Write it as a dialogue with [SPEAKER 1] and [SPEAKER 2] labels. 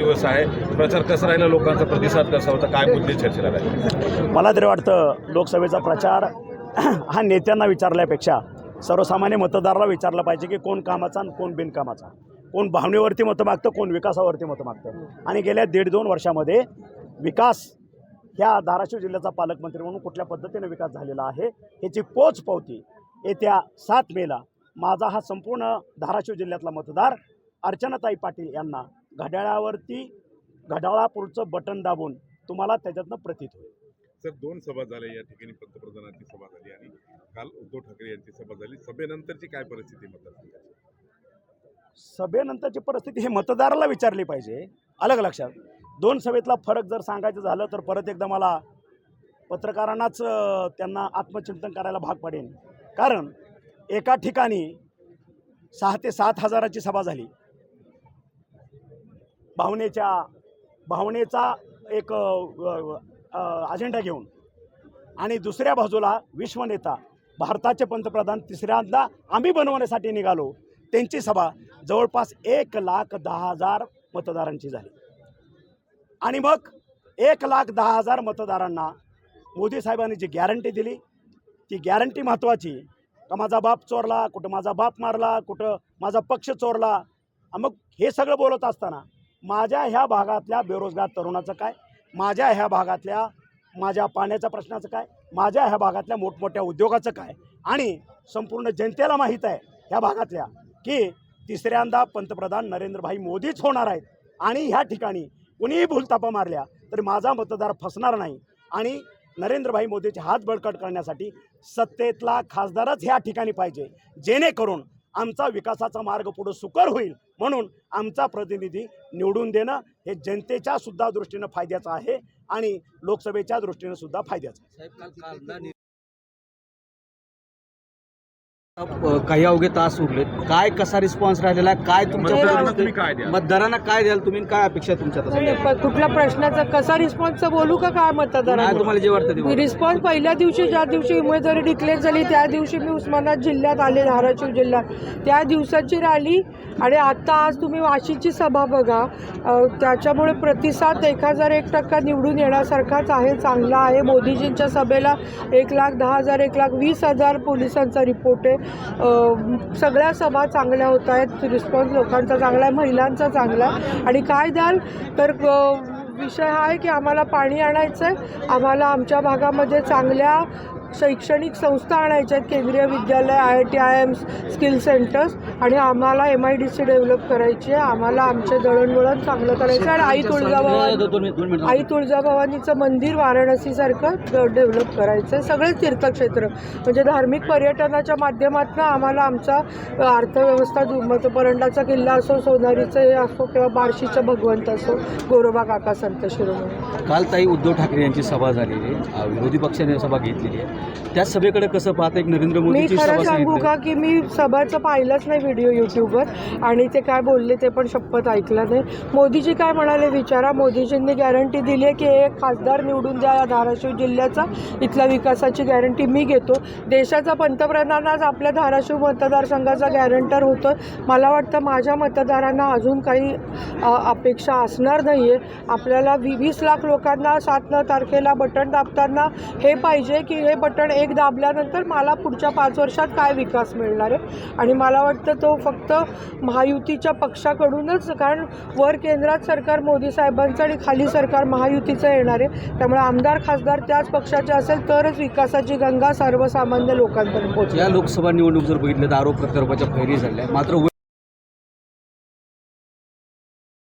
[SPEAKER 1] दिवस आहे. प्रचार कसा राहिला लोकांचा प्रतिसाद कसा होता काय मुद्दे चर्चेला राहिले
[SPEAKER 2] मला तरी वाटतं लोकसभेचा प्रचार हा नेत्यांना विचारल्यापेक्षा सर्वसामान्य मतदाराला विचारलं पाहिजे की कोण कामाचा आणि कोण बिनकामाचा. कोण भावनेवरती मतं मागतं कोण विकासावरती मतं मागतं. आणि गेल्या दीड दोन वर्षामध्ये विकास ह्या धाराशिव जिल्ह्याचा पालकमंत्री म्हणून कुठल्या पद्धतीने विकास झालेला आहे ह्याची पोच पावती येत्या सात मेला माझा हा संपूर्ण धाराशिव जिल्ह्यातला मतदार अर्चनाताई पाटील यांना घड्याळावरती घड्याळापुढचं बटन दाबून तुम्हाला त्याच्यातनं प्रतीत होईल.
[SPEAKER 3] सर दोन सभा झाल्या या ठिकाणी पंतप्रधानांची सभा झाली आणि काल उद्धव ठाकरे यांची सभा झाली. सभेनंतरची काय परिस्थिती मतदारसंघाची?
[SPEAKER 2] सभेनंतरची परिस्थिती हे मतदाराला विचारली पाहिजे. अलग लक्षात. दोन सभेतला फरक जर सांगायचं झालं तर परत एकदा मला पत्रकारांनाच त्यांना आत्मचिंतन करायला भाग पडेल कारण एका ठिकाणी सहा ते सात हजाराची सभा झाली. भावनेच्या भावनेचा एक अजेंडा घेऊन. आणि दुसऱ्या बाजूला विश्वनेता भारताचे पंतप्रधान तिसऱ्यांदा आम्ही बनवण्यासाठी निघालो. त्यांची सभा जवळपास एक लाख दहा हजार मतदारांची झाली. आणि मग एक लाख दहा हजार मतदारांना मोदी साहेबांनी जी गॅरंटी दिली ती गॅरंटी महत्त्वाची का माझा बाप चोरला कुठं माझा बाप मारला कुठं माझा पक्ष चोरला. मग हे सगळं बोलत असताना माझ्या ह्या भागातल्या बेरोजगार तरुणाचं काय? माझ्या ह्या भागातल्या माझ्या पाण्याच्या प्रश्नाचं काय? माझ्या ह्या भागातल्या मोठमोठ्या उद्योगाचं काय? आणि संपूर्ण जनतेला माहीत आहे ह्या भागातल्या की तिसऱ्यांदा पंतप्रधान नरेंद्रभाई मोदीच होणार आहेत. आणि ह्या ठिकाणी कुणीही भूलतापा मारल्या तरी माझा मतदार फसणार नाही. आणि नरेंद्रभाई मोदीचे हात बळकट करण्यासाठी सत्तेतला खासदारच ह्या ठिकाणी पाहिजे. जेणेकरून आमचा विकासाचा मार्ग पुढं सुकर होईल. म्हणून आमचा प्रतिनिधी निवडून देणं हे जनतेच्या सुद्धा दृष्टीनं फायद्याचं आहे आणि लोकसभेच्या दृष्टीनं सुद्धा फायद्याचं
[SPEAKER 4] काही अवघे तास उरलेत. काय कसा रिस्पॉन्स राहिलेला आहे? काय
[SPEAKER 1] मतदारांना
[SPEAKER 4] तुमच्या
[SPEAKER 1] तुम्ही काय द्याल?
[SPEAKER 4] मतदारांना काय द्याल तुम्ही? काय अपेक्षा तुमच्या
[SPEAKER 5] कुठल्या प्रश्नाचा कसा रिस्पॉन्स बोलू का काय मतदारांना
[SPEAKER 4] तुम्हाला जे वाटतं.
[SPEAKER 5] रिस्पॉन्स पहिल्या दिवशी ज्या दिवशी उमेदवारी डिक्लेअर झाली त्या दिवशी मी उस्मानाबाद जिल्ह्यात आले धाराशिव जिल्ह्यात. त्या दिवसाची रॅली आणि आता आज तुम्ही वाशीची सभा बघा त्याच्यामुळे प्रतिसाद एक हजार एक टक्का निवडून येण्यासारखाच आहे चांगला आहे. मोदीजींच्या सभेला एक लाख दहा हजार एक लाख वीस हजार पोलिसांचा रिपोर्ट आहे. सगळ्या सभा चांगल्या होत आहेत रिस्पॉन्स लोकांचा चांगला आहे महिलांचा चांगला आहे. आणि काय द्याल? तर विषय हा आहे की आम्हाला पाणी आणायचं आहे आम्हाला आमच्या भागामध्ये चांगल्या शैक्षणिक संस्था आणायच्या आहेत. Kendriya Vidyalaya I I T I M skill centres आणि आम्हाला M I D C develop करायची आहे. आम्हाला आमचे दळणवळण चांगलं करायचं आहे. आणि आई तुळजाभवानी आई तुळजाभवानीचं मंदिर वाराणसीसारखं डेव्हलप करायचं आहे. सगळेच तीर्थक्षेत्र. म्हणजे धार्मिक पर्यटनाच्या माध्यमातून आम्हाला आमचा अर्थव्यवस्था दुमत परंडाचा किल्ला असो सोनारीचं हे असो किंवा बार्शीचं भगवंत असो गोरोबा काका संत शिरोमणी.
[SPEAKER 4] काल ताई उद्धव ठाकरे यांची सभा झालेली आहे. विरोधी पक्षाने सभा घेतलेली आहे. त्या सभेकडे कसं पाहता एक नरेंद्र
[SPEAKER 5] मी
[SPEAKER 4] मोदीची
[SPEAKER 5] खरं सांगू का की मी सभाचं पाहिलंच नाही व्हिडिओ यूट्यूबवर आणि ते काय बोलले ते पण शपथ ऐकलं नाही. मोदीजी काय म्हणाले विचारा. मोदीजींनी गॅरंटी दिली आहे की एक खासदार निवडून द्या या धाराशिव जिल्ह्याचा. इथल्या विकासाची गॅरंटी मी घेतो. देशाचा पंतप्रधान आज आपल्या धाराशिव मतदारसंघाचा गॅरंटर होतो मला वाटतं माझ्या मतदारांना अजून काही अपेक्षा असणार नाही आहे आपल्याला वी वीस लाख लोकांना सात नऊ तारखेला बटन दाबताना हे पाहिजे की हे बटन एक दाबल्यानंतर मला पुढच्या पाच वर्षात काय विकास मिळणार आहे? आणि मला वाटतं तो फक्त महायुतीच्या पक्षाकडूनच कारण वर केंद्रात सरकार मोदी साहेबांचं आणि खाली सरकार महायुतीचं येणार आहे. त्यामुळे आमदार खासदार त्याच पक्षाचे असेल तरच विकासाची गंगा सर्वसामान्य लोकांपर्यंत पोहोचेल.
[SPEAKER 4] या लोकसभा निवडणूक जर बघितलं तर आरोप प्रत्यारोपाच्या फैरी झाल्या. मात्र